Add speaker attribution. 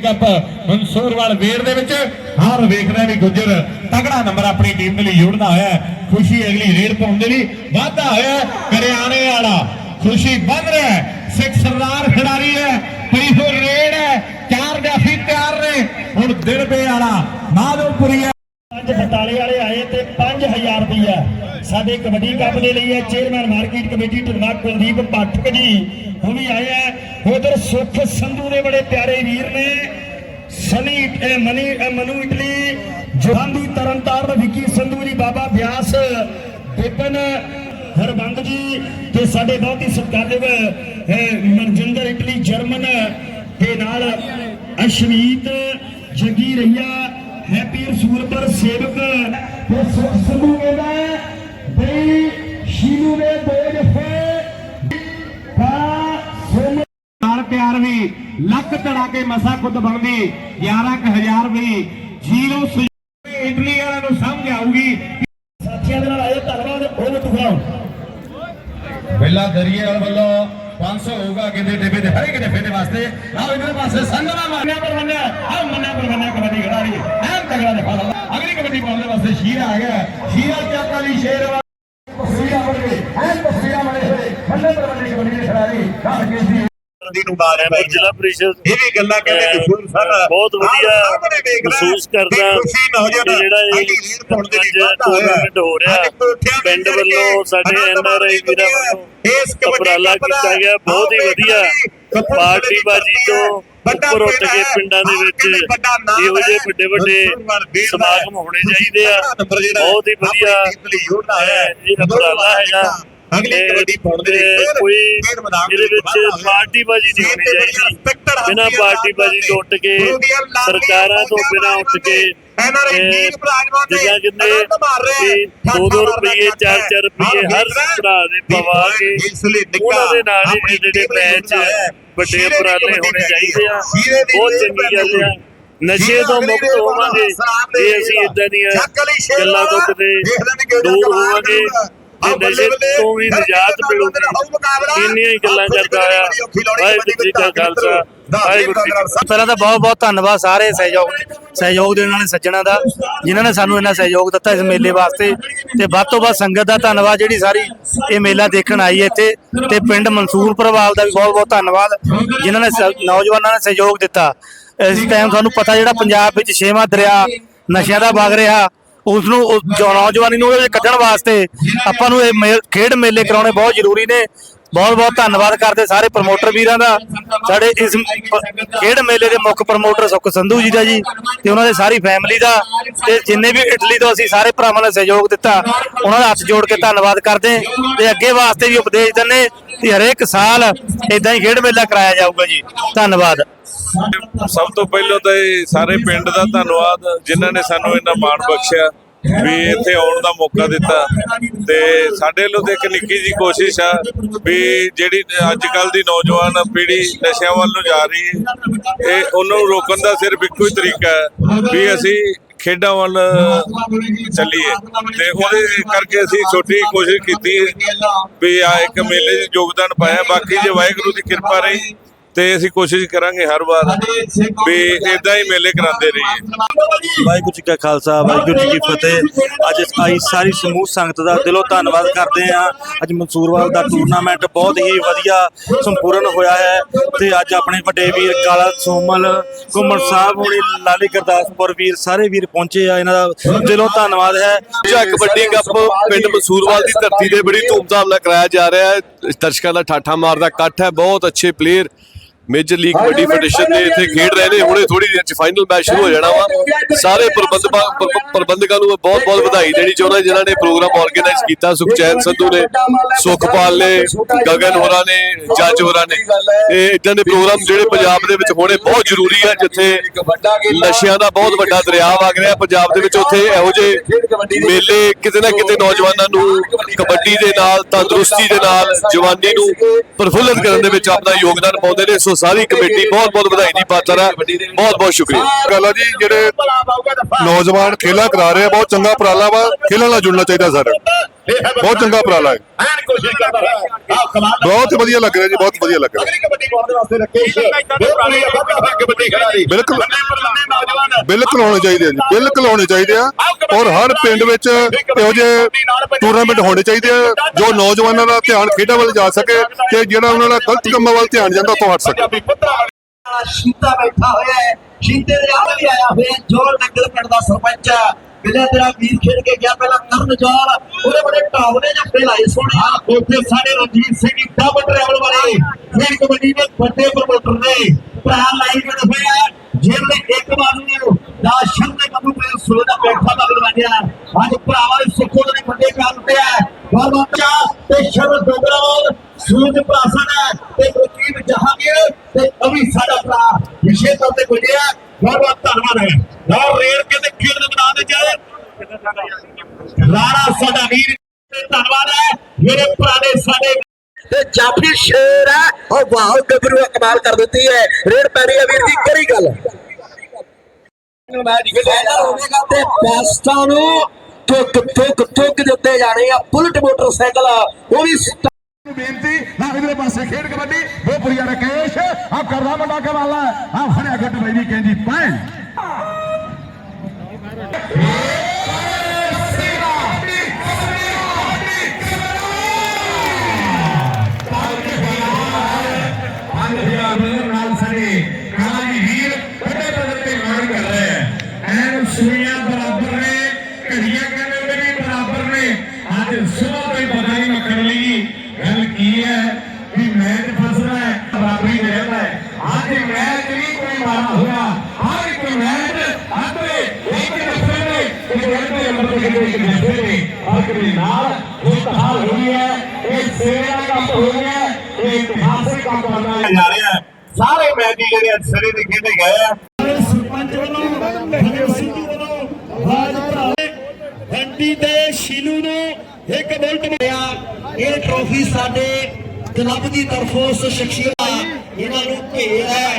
Speaker 1: Cup Mansurwal ਵੇਰ ਦੇ ਵਿੱਚ। ਹਾਰ ਵੇਖਦਾ ਵੀ ਗੁੱਜਰ ਤਗੜਾ ਨੰਬਰ ਆਪਣੀ ਟੀਮ ਦੇ ਲਈ ਜੋੜਦਾ ਹੋਇਆ ਖੁਸ਼ੀ ਅਗਲੀ ਰੇਡ ਪਾਉਣ ਲਈ ਵਾਧਾ ਹੋਇਆ ਕਰਿਆਣੇ ਵਾਲਾ ਖੁਸ਼ੀ ਬੰਨ ਰਿਹਾ ਸਿੱਖ ਸਰਦਾਰ ਖਿਡਾਰੀ ਹੈ। ਪਈ ਹੋ ਰੇਡ ਹੈ। ਚਾਰ ਜਾਫੀ ਤਿਆਰ ਨੇ। ਹੁਣ ਦਿਲਬੇ ਵਾਲਾ ਮਾਧੋਪੁਰੀ
Speaker 2: ਪੰਜ ਬਟਾਲੇ ਵਾਲੇ ਆਏ ਤੇ 5000 ਰੁਪਇਆ ਸਾਡੇ ਕਬੱਡੀ ਕੱਪ ਦੇ ਲਈ ਹੈ। ਚੇਅਰਮੈਨ ਮਾਰਕੀਟ ਕਮੇਟੀ ਟਰਮਾ ਕੁਲਦੀਪ ਪਾਠਕ ਜੀ। ਉਹ ਵੀ ਆਏ ਆ। ਉਧਰ ਸੁਖ ਸੰਧੂ ਦੇ ਬੜੇ ਪਿਆਰੇ ਵੀਰ ਨੇ। ਸਨੀ ਮਨੀ ਮਨੂ ਇਟਲੀ ਜੋਹਾਂਦੀ ਤਰਨਤਾਰਨ, ਵਿੱਕੀ ਸੰਧੂ ਜੀ, ਬਾਬਾ ਬਿਆਸ ਵਿਪਨ ਹਰਬੰਦ ਜੀ ਤੇ ਸਾਡੇ ਬਹੁਤ ਹੀ ਸਤਿਕਾਰਯੋਗ ਮਨਜਿੰਦਰ ਇਟਲੀ, ਜਰਮਨ ਦੇ ਨਾਲ ਅਸ਼ਮੀਤ, ਜੱਗੀ ਰਈਆ, ਹੈਪੀ ਰਸੂਲਪੁਰ ਸੇਵਕ, ਤੇ ਸੁਖ ਸੰਧੂ ਕਹਿੰਦਾ ਬਈ ਸ਼ੀਨੂ ਦੇ ਦੋ
Speaker 1: ਲੱਖ ਧੜਾ ਕੇ ਮਸਾ ਖੁਦ ਬਣਦੀ 11000 ਵੀ ਜੀਰੋ ਇਟਲੀ ਵਾਲਿਆਂ ਨੂੰ ਸਮਝ ਆਊਗੀ
Speaker 2: ਸਾਥੀਆਂ ਦੇ ਨਾਲ ਆਏ ਧੰਨਵਾਦ ਉਹ ਵੀ ਤੁਖਾਓ
Speaker 1: ਪਹਿਲਾ ਦਰੀਏਵਾਲ ਵੱਲੋਂ 500 ਹੋਊਗਾ ਕਿਤੇ ਡੱਬੇ ਦੇ ਹਰੇ ਕਿਤੇ ਫੇਰੇ ਵਾਸਤੇ। ਆਓ ਇਧਰ ਪਾਸੇ ਸੰਗਣਾ ਮਾਰਿਆ ਪਰ ਮੰਨਿਆ ਆ ਮੰਨਿਆ ਪਰ ਮੰਨਿਆ ਕਬੱਡੀ ਖਿਡਾਰੀ। ਐਨ ਤਗੜਾ ਦਿਖਾ ਲਾ ਅਗਲੀ ਕਬੱਡੀ ਪਾਉਣ ਦੇ ਵਾਸਤੇ ਸ਼ੀਰਾ ਆ ਗਿਆ। ਸ਼ੀਰਾ ਚਾਕਾ ਲਈ ਸ਼ੇਰ ਤਸਵੀਰਾਂ ਬਣ ਐਨ ਤਸਵੀਰਾਂ ਬਣੇ ਹੋਏ ਮੰਨੇ ਪਰ ਮੰਨੇ ਕਬੱਡੀ ਦੇ ਖਿਡਾਰੀ ਘਰ ਕੇ ਸੀ ਦੀ ਨੂੰ ਬਾਤ
Speaker 3: ਮੈਂ ਜ਼ਿਲ੍ਹਾ ਪ੍ਰੀਸ਼ਦ
Speaker 1: ਇਹ ਵੀ ਗੱਲਾਂ ਕਹਿੰਦੇ ਦੁਸ਼ਮਣ ਸਰ
Speaker 3: ਬਹੁਤ ਵਧੀਆ ਮਹਿਸੂਸ ਕਰਦਾ ਜਿਹੜਾ ਇਹ ਟੂਰਨਾਮੈਂਟ ਹੋ ਰਿਹਾ ਪਿੰਡ ਵੱਲੋਂ ਸਾਡੇ ਐਨਆਰਆਈ ਵੀਰਾਂ ਵੱਲੋਂ ਉਪਰਾਲਾ ਕੀਤਾ ਗਿਆ ਬਹੁਤ ਹੀ ਵਧੀਆ। ਪਾਰਟੀ ਬਾਜੀ ਤੋਂ ਉੱਪਰ ਉੱਠ ਕੇ ਪਿੰਡਾਂ ਦੇ ਵਿੱਚ ਇਹੋ ਜਿਹੇ ਵੱਡੇ ਵੱਡੇ ਸਮਾਗਮ ਹੋਣੇ ਚਾਹੀਦੇ ਆ। ਬਹੁਤ ਹੀ ਵਧੀਆ ਇਹ ਉਪਰਾਲਾ ਹੈਗਾ।
Speaker 1: ਅਗਲੀ ਕਬੱਡੀ ਦੇ
Speaker 3: ਤੇ ਕੋਈ ਇਹਦੇ ਵਿੱਚ ਪਾਰਟੀ ਬਾਜੀ ਨਹੀਂ ਹੋਣੀ ਚਾਹੀਦੀ। ਬਿਨਾਂ ਪਾਰਟੀ ਬਾਜੀ ਤੋਂ ਉੱਠ ਕੇ ਸਰਕਾਰਾਂ ਤੋਂ ਬਿਨਾਂ ਉੱਠ ਕੇ ਜਿੱਦਾਂ ਕਿੰਨੇ ਵੀ 2-2 ਰੁਪਏ 4-4 ਰੁਪਏ ਹਰ ਭਰਾ ਦੇ ਪਵਾ ਕੇ ਉਹਨਾਂ ਦੇ ਨਾਲ ਹੀ ਜਿਹੜੇ ਮੈਚ ਵੱਡੇ ਉਪਰਾਲੇ ਹੋਣੇ ਚਾਹੀਦੇ ਆ। ਬਹੁਤ ਚੰਗੀ ਗੱਲ ਆ। ਨਸ਼ੇ ਤੋਂ ਮੁਕਤ ਹੋਵਾਂਗੇ। ਜੇ ਅਸੀਂ ਇਦਾਂ ਦੀਆਂ ਗੱਲਾਂ ਤੋਂ ਕਿਤੇ ਦੂਰ ਹੋਵਾਂਗੇ। ਤੇ ਨਸ਼ੇ ਤੋਂ ਵੀ ਨਿਜਾਤ ਮਿਲੂਗੀ। ਇੰਨੀਆਂ ਹੀ ਗੱਲਾਂ ਕਰਦਾ ਆ। ਵਾਹਿਗੁਰੂ ਜੀ ਕਾ ਖਾਲਸਾ। ਵਾਹਿਗੁਰੂ ਜੀ
Speaker 4: ਪਹਿਲਾਂ ਤਾਂ ਬਹੁਤ ਬਹੁਤ ਧੰਨਵਾਦ ਸਾਰੇ ਸਹਿਯੋਗ ਸਹਿਯੋਗ ਦੇਣ ਵਾਲੇ ਸੱਜਣਾ ਦਾ ਜਿਨ੍ਹਾਂ ਨੇ ਸਾਨੂੰ ਇੰਨਾ ਸਹਿਯੋਗ ਦਿੱਤਾ ਇਸ ਮੇਲੇ ਵਾਸਤੇ। ਤੇ ਵੱਧ ਤੋਂ ਵੱਧ ਸੰਗਤ ਦਾ ਧੰਨਵਾਦ ਜਿਹੜੀ ਸਾਰੀ ਇਹ ਮੇਲਾ ਦੇਖਣ ਆਈ ਹੈ ਇੱਥੇ। ਤੇ ਪਿੰਡ ਮਨਸੂਰਪੁਰ ਵਾਲ ਦਾ ਵੀ ਬਹੁਤ ਬਹੁਤ ਧੰਨਵਾਦ ਜਿਨ੍ਹਾਂ ਨੇ ਨੌਜਵਾਨਾਂ ਨੇ ਸਹਿਯੋਗ ਦਿੱਤਾ। ਇਸ ਟਾਈਮ ਤੁਹਾਨੂੰ ਪਤਾ ਜਿਹੜਾ ਪੰਜਾਬ ਵਿੱਚ ਛੇਵਾਂ ਦਰਿਆ ਨਸ਼ਿਆਂ ਦਾ ਵਗ ਰਿਹਾ ਉਸ ਨੂੰ ਉਸ ਨੌਜਵਾਨੀ ਨੂੰ ਉਹਦੇ ਕੱਢਣ ਵਾਸਤੇ ਆਪਾਂ ਨੂੰ ਇਹ ਮੇ- ਖੇਡ ਮੇਲੇ ਕਰਾਉਣੇ ਬਹੁਤ ਜ਼ਰੂਰੀ ਨੇ। ਬਹੁਤ ਬਹੁਤ ਧੰਨਵਾਦ ਕਰਦੇ ਸਾਰੇ ਪ੍ਰਮੋਟਰ ਵੀਰਾਂ ਦਾ। ਸਾਡੇ ਇਸ ਖੇਡ ਮੇਲੇ ਦੇ ਮੁੱਖ ਪ੍ਰਮੋਟਰ ਸੁਖ ਸੰਧੂ ਜੀ ਦਾ ਜੀ ਤੇ ਉਹਨਾਂ ਦੇ ਸਾਰੀ ਫੈਮਿਲੀ ਦਾ। ਤੇ ਜਿੰਨੇ ਵੀ ਇਟਲੀ ਤੋਂ ਅਸੀਂ ਸਾਰੇ ਭਰਾਵਾਂ ਨੇ ਸਹਿਯੋਗ ਦਿੱਤਾ, ਉਹਨਾਂ ਦਾ ਹੱਥ ਜੋੜ ਕੇ ਧੰਨਵਾਦ ਕਰਦੇ। ਤੇ ਅੱਗੇ ਵਾਸਤੇ ਵੀ ਉਪਦੇਸ਼ ਦਿੰਨੇ ਕਿ ਹਰੇਕ ਸਾਲ ਇਦਾਂ ਹੀ ਖੇਡ ਮੇਲਾ ਕਰਾਇਆ ਜਾਊਗਾ ਜੀ। ਧੰਨਵਾਦ।
Speaker 5: ਸਭ ਤੋਂ ਪਹਿਲਾਂ ਤਾਂ ਸਾਰੇ ਪਿੰਡ ਦਾ ਧੰਨਵਾਦ, ਜਿਨ੍ਹਾਂ ਨੇ ਸਾਨੂੰ ਇੰਨਾ ਮਾਣ ਬਖਸ਼ਿਆ। ਵੀ ਇੱਥੇ ਆਉਣ ਦਾ ਮੌਕਾ ਦਿੱਤਾ। ਤੇ ਸਾਡੇ ਵੱਲੋਂ ਤੇ ਇੱਕ ਨਿੱਕੀ ਜੀ ਕੋਸ਼ਿਸ਼ ਆ ਵੀ ਜਿਹੜੀ ਅੱਜ ਕੱਲ ਦੀ ਨੌਜਵਾਨ ਪੀੜ੍ਹੀ ਨਸ਼ਿਆਂ ਵੱਲ ਨੂੰ ਜਾ ਰਹੀ ਹੈ, ਇਹ ਉਹਨਾਂ ਨੂੰ ਰੋਕਣ ਦਾ ਸਿਰਫ ਇੱਕੋ ਹੀ ਤਰੀਕਾ ਹੈ ਵੀ ਅਸੀਂ ਖੇਡਾਂ ਵੱਲ ਚੱਲੀਏ। ਤੇ ਉਹਦੇ ਕਰਕੇ ਅਸੀਂ ਛੋਟੀ ਕੋਸ਼ਿਸ਼ ਕੀਤੀ ਵੀ ਆ ਇੱਕ ਮੇਲੇ 'ਚ ਯੋਗਦਾਨ ਪਾਇਆ। ਬਾਕੀ ਜੇ ਵਾਹਿਗੁਰੂ ਦੀ ਕਿਰਪਾ ਰਹੀ ਤੇ ਅਸੀਂ ਕੋਸ਼ਿਸ਼ ਕਰਾਂਗੇ ਹਰ ਵਾਰ ਵੀ ਇਦਾਂ ਹੀ ਮੇਲੇ ਕਰਾਉਂਦੇ ਰਹੀਏ।
Speaker 4: ਵਾਹਿਗੁਰੂ ਜੀ ਕਾ ਖਾਲਸਾ ਵਾਹਿਗੁਰੂ ਜੀ ਕੀ ਫਤਿਹ। ਅੱਜ ਆਈ ਸਾਰੀ ਸਮੂਹ ਸੰਗਤ ਦਾ ਦਿਲੋਂ ਧੰਨਵਾਦ ਕਰਦੇ ਹਾਂ। ਅੱਜ ਮਨਸੂਰਵਾਲ ਦਾ ਟੂਰਨਾਮੈਂਟ ਬਹੁਤ ਹੀ ਵਧੀਆ ਸੰਪੂਰਨ ਹੋਇਆ ਹੈ ਤੇ ਅੱਜ ਆਪਣੇ ਵੱਡੇ ਵੀਰ ਕਾਲਾ ਸੋਮਲ ਗੁੰਮਣ ਸਾਹਿਬ ਹੋਣੀ ਲਾਲੀ ਗੁਰਦਾਸਪੁਰ ਵੀਰ ਸਾਰੇ ਵੀਰ ਪਹੁੰਚੇ ਆ। ਇਹਨਾਂ ਦਾ ਦਿਲੋਂ ਧੰਨਵਾਦ ਹੈ।
Speaker 6: ਜਿਹੜਾ ਕਬੱਡੀ ਕੱਪ ਪਿੰਡ ਮਸੂਰਵਾਲ ਦੀ ਧਰਤੀ ਤੇ ਬੜੀ ਧੂਮਧਾਮ ਨਾਲ ਕਰਾਇਆ ਜਾ ਰਿਹਾ ਹੈ। ਦਰਸ਼ਕਾਂ ਦਾ ਠਾਠਾ ਮਾਰਦਾ ਇਕੱਠ ਹੈ। ਬਹੁਤ ਅੱਛੇ player major league kabaddi federation ਦੇ ਇੱਥੇ ਖੇਡ ਰਹੇ ਨੇ ਹੁਣੇ ਥੋੜੀ ਦੇਰ ਚ ਫਾਈਨਲ ਮੈਚ ਸ਼ੁਰੂ ਹੋ ਜਾਣਾ ਵਾ। ਸਾਰੇ ਪ੍ਰਬੰਧਕਾਂ ਪ੍ਰ- ਪ੍ਰਬੰਧਕਾਂ ਨੂੰ ਬਹੁਤ ਬਹੁਤ ਵਧਾਈ ਦੇਣੀ ਚਾਹੁੰਦਾ ਜਿਨ੍ਹਾਂ ਨੇ ਪ੍ਰੋਗਰਾਮ ਆਰਗੇਨਾਈਜ਼ ਕੀਤਾ। ਸੁਖਚੈਨ ਸੰਧੂ ਨੇ ਸੁਖਪਾਲ ਨੇ ਗਗਨ ਹੋਰਾਂ ਨੇ ਜੱਜ ਹੋਰਾਂ ਨੇ। ਇਹ ਇਦਾਂ ਦੇ ਪ੍ਰੋਗਰਾਮ ਜਿਹੜੇ ਪੰਜਾਬ ਦੇ ਵਿੱਚ ਹੋਣੇ ਬਹੁਤ ਜ਼ਰੂਰੀ ਹੈ ਜਿੱਥੇ ਨਸ਼ਿਆਂ ਦਾ ਬਹੁਤ ਵੱਡਾ ਦਰਿਆ ਵਗ ਰਿਹਾ ਪੰਜਾਬ ਦੇ ਵਿੱਚ ਉੱਥੇ ਇਹੋ ਜਿਹੇ ਮੇਲੇ ਕਿਤੇ ਨਾ ਕਿਤੇ ਨੌਜਵਾਨਾਂ ਨੂੰ ਕਬੱਡੀ ਦੇ ਨਾਲ ਤੰਦਰੁਸਤੀ ਦੇ ਨਾਲ ਜਵਾਨੀ ਨੂੰ ਪ੍ਰਫੁੱਲਤ ਕਰਨ ਦੇ ਵਿੱਚ ਆਪਣਾ ਯੋਗਦਾਨ ਪਾਉਂਦੇ ਨੇ। ਸੋ ਸਾਰੀ ਕਮੇਟੀ ਬਹੁਤ ਬਹੁਤ ਵਧਾਈ ਦੀ ਪਾਤਰ ਹੈ। ਬਹੁਤ ਬਹੁਤ ਸ਼ੁਕਰੀਆ।
Speaker 7: ਗੱਲ ਆ ਜੀ ਜਿਹੜੇ ਨੌਜਵਾਨ ਖੇਲਾ ਕਰਾ ਰਹੇ ਆ, ਬਹੁਤ ਚੰਗਾ ਉਪਰਾਲਾ ਵਾ। ਖੇਲਣ ਨਾਲ ਜੁੜਨਾ ਚਾਹੀਦਾ ਸਰ ਬਹੁਤ ਚੰਗਾ ਉਪਰਾਲਾ ਹੈ
Speaker 1: ਐਨ ਕੋਸ਼ਿਸ਼ ਕਰਦਾ ਹੈ ਆਹ ਕਮਾਲ ਦਾ-
Speaker 7: ਬਹੁਤ ਵਧੀਆ ਲੱਗ ਰਿਹਾ ਜੀ ਬਹੁਤ ਵਧੀਆ ਲੱਗ ਰਿਹਾ।
Speaker 1: ਅਗਲੀ ਕਬੱਡੀ ਪਾਉਣ ਦੇ ਵਾਸਤੇ ਰੱਖੇ ਇੱਕ ਬਹੁਤ ਪੁਰਾਣੀ ਵੱਡਾ ਕਬੱਡੀ ਖਿਡਾਰੀ।
Speaker 7: ਬਿਲਕੁਲ। ਹੋਣੇ ਚਾਹੀਦੇ ਆ ਜੀ ਬਿਲਕੁਲ ਹੋਣੇ ਚਾਹੀਦੇ ਆ। ਔਰ ਹਰ ਪਿੰਡ ਵਿੱਚ ਇਹੋ ਜਿਹੇ ਟੂਰਨਾਮੈਂਟ ਹੋਣੇ ਚਾਹੀਦੇ ਆ ਜੋ ਨੌਜਵਾਨਾਂ ਦਾ ਧਿਆਨ ਖੇਡਾਂ ਵੱਲ ਜਾ ਸਕੇ ਤੇ ਜਿਹੜਾ ਉਹਨਾਂ ਦਾ ਗਲਤ ਕੰਮਾਂ ਵੱਲ ਧਿਆਨ ਜਾਂਦਾ ਉੱਥੋਂ ਹਟ ਸਕੇ।
Speaker 1: ਪੰਜਾਬੀ ਪੁੱਤਰਾਂ
Speaker 2: ਵਾਲਾ ਸ਼ੀਤਾ ਬੈਠਾ ਹੋਇਆ ਹੈ। ਸ਼ੀਤੇ ਦੇ ਆਪ ਵੀ ਆਇਆ ਹੋਇਆ ਹੈ, ਜੋਲ ਨਗਰ ਪਿੰਡ ਦਾ ਸਰਪੰਚ। ਬਿਲੇ ਤੇਰਾ ਵੀਰ ਖੇਡ ਕੇ ਗਿਆ ਪਹਿਲਾਂ ਕਰਨ ਜੋਲ ਉਹਦੇ ਬੜੇ ਟਾਉ ਨੇ ਜੱਫੇ ਲਾਏ ਸੋਹਣਿਆ ਉੱਥੇ ਸਾਡੇ ਰਣਜੀਤ ਸਿੰਘ ਡੱਬ ਟਰੈਵਲ ਵਾਲੇ ਫਿਰ ਕਬੱਡੀ ਦੇ ਵੱਡੇ ਪ੍ਰਮੋਟਰ ਨੇ। ਭਰਾ ਲਾਈ ਜੜ ਹੋਇਆ ਜਿਹਨੇ ਇੱਕ ਬਾਜ਼ੂ ਨੂੰ ਦਾ ਸ਼ੰਦੇ ਕਬੂ ਤੇ ਸੋਹ ਦਾ ਬੈਠਾ ਮਗਰ ਵਜਿਆ ਅੱਜ ਭਰਾਵਾਂ ਦੇ ਸੁੱਖੋ ਦੇ ਵੱਡੇ ਕੰਮ ਤੇ ਹੈ ਗੌਰਵੰਚਾ ਤੇ ਸ਼ਰਦ ਡੋਗਰਾਵਾਲ, ਸੂਰਜ ਪ੍ਰਾਸਨ ਹੈ ਤੇ ਰਕੀਬ ਜਹਾਂਗੀਰ ਤੇ ਅਭੀ ਸਾਡਾ ਭਰਾ। ਵਿਸ਼ੇ ਤੌਰ ਤੇ ਗੁਜਰਿਆ ਬਹੁਤ ਬਹੁਤ ਧੰਨਵਾਦ ਹੈ। ਨਾਲ ਰੇਲ ਕੇ ਤੇ ਖੇਡ ਦੇ ਮੈਦਾਨ ਦੇ ਜਾਏ ਰਾਣਾ ਸਾਡਾ ਵੀਰ ਧੰਨਵਾਦ ਹੈ। ਮੇਰੇ ਪੁਰਾਣੇ ਸਾਡੇ
Speaker 8: ਤੇ ਜਾਫੀ ਸ਼ੇਰ ਹੈ। ਉਹ ਵਾਹ, ਗੱਭਰੂ ਕਮਾਲ ਕਰ ਦਿੱਤੀ ਹੈ। ਰੇਡ ਪੈਰੀ ਹੈ ਵੀਰ ਜੀ ਕਰੀ ਗੱਲ? ਮੈਚ ਖੇਡਿਆ ਹੋਵੇਗਾ ਤੇ ਬੈਸਟਾਂ ਨੂੰ ਤੁਕ ਤੁਕ ਤੁਕ ਦਿੱਤੇ ਜਾਣੇ ਆ। ਬੁਲਟ ਮੋਟਰਸਾਈਕਲ ਉਹ ਵੀ ਸਟ-
Speaker 1: ਬੇਨਤੀ ਨਾ ਇਧਰੇ ਪਾਸੇ ਖੇਡ ਕਬੱਡੀ ਬੋਪਰੀਆ ਰਕੇਸ਼ ਆ ਕਰਦਾ ਮੁੰਡਾ ਕਮਾਲਾ ਆ ਫੜਿਆ ਗੱਟ ਬਾਈ ਦੀ ਕਹਿੰਦੀ ਪੈ ਨਾਲ ਸਾਡੇ ਕਾਲੀ ਵੀਰ ਵੱਡੇ ਪੱਧਰ ਤੇ ਮਾਰ ਕਰ ਰਹੇ ਹੈ ਐਨ ਸੂਈਆਂ ਬਰਾਬਰ ਨੇ ਘੜੀਆਂ ਕਹਿੰਦੇ ਵੀ ਬਰਾਬਰ ਨੇ ਅੱਜ ਸਵੇਰ ਤੋਂ ਹੀ ਪਤਾ ਨਹੀਂ ਮੱਖਣ ਲਈ ਗੱਲ ਕੀ ਹੈ ਵੀ ਮੈਚ ਫਸਣਾ ਹੈ ਬਰਾਬਰੀ ਦੇ ਰਹਿੰਦਾ ਹੈ ਅੱਜ ਮੈਚ ਨਹੀਂ ਕੋਈ ਮਾਰਾ ਹੋਇਆ ਹਰ ਇੱਕ ਮੈਚ ਅੱਧੇ ਇੱਕ ਨਫੇ ਨੇ ਤੇ ਜਿਹੜੇ ਇੱਕ ਨਫੇ ਨੇ ਹਰ ਦੇ ਨਾਲ ਜਿੱਤ ਹਾਲ ਹੋਈ ਹੈ ਇਹ ਸੇਵਾ ਕੰਮ ਹੋ ਗਿਆ ਇਹ ਇਤਿਹਾਸਿਕ ਕੰਮ ਕਰਨਾ ਜਾ ਰਿਹਾ ਸਾਰੇ ਮੈਚ ਹੀ ਜਿਹੜੇ ਅੱਜ ਸਿਰੇ ਦੇ ਖੇਡੇ ਗਏ ਆ।
Speaker 2: ਸਰਪੰਚ ਵੱਲੋਂ ਭਗਤ ਸਿੰਘੂ ਵੱਲੋਂ ਆਵਾਜ਼ ਭਰਾਵੇ ਬੰਟੀ ਤੇ ਸ਼ੀਲੂ ਨੂੰ ਇੱਕ ਬੁਲਟ ਮਿਲਿਆ। ਇਹ ਟਰੋਫੀ ਸਾਡੇ ਕਲੱਬ ਦੀ ਤਰਫੋਂ ਉਸ ਸ਼ਖਸੀਅਤ ਦਾ ਇਹਨਾਂ ਨੂੰ ਭੇਟ ਹੈ।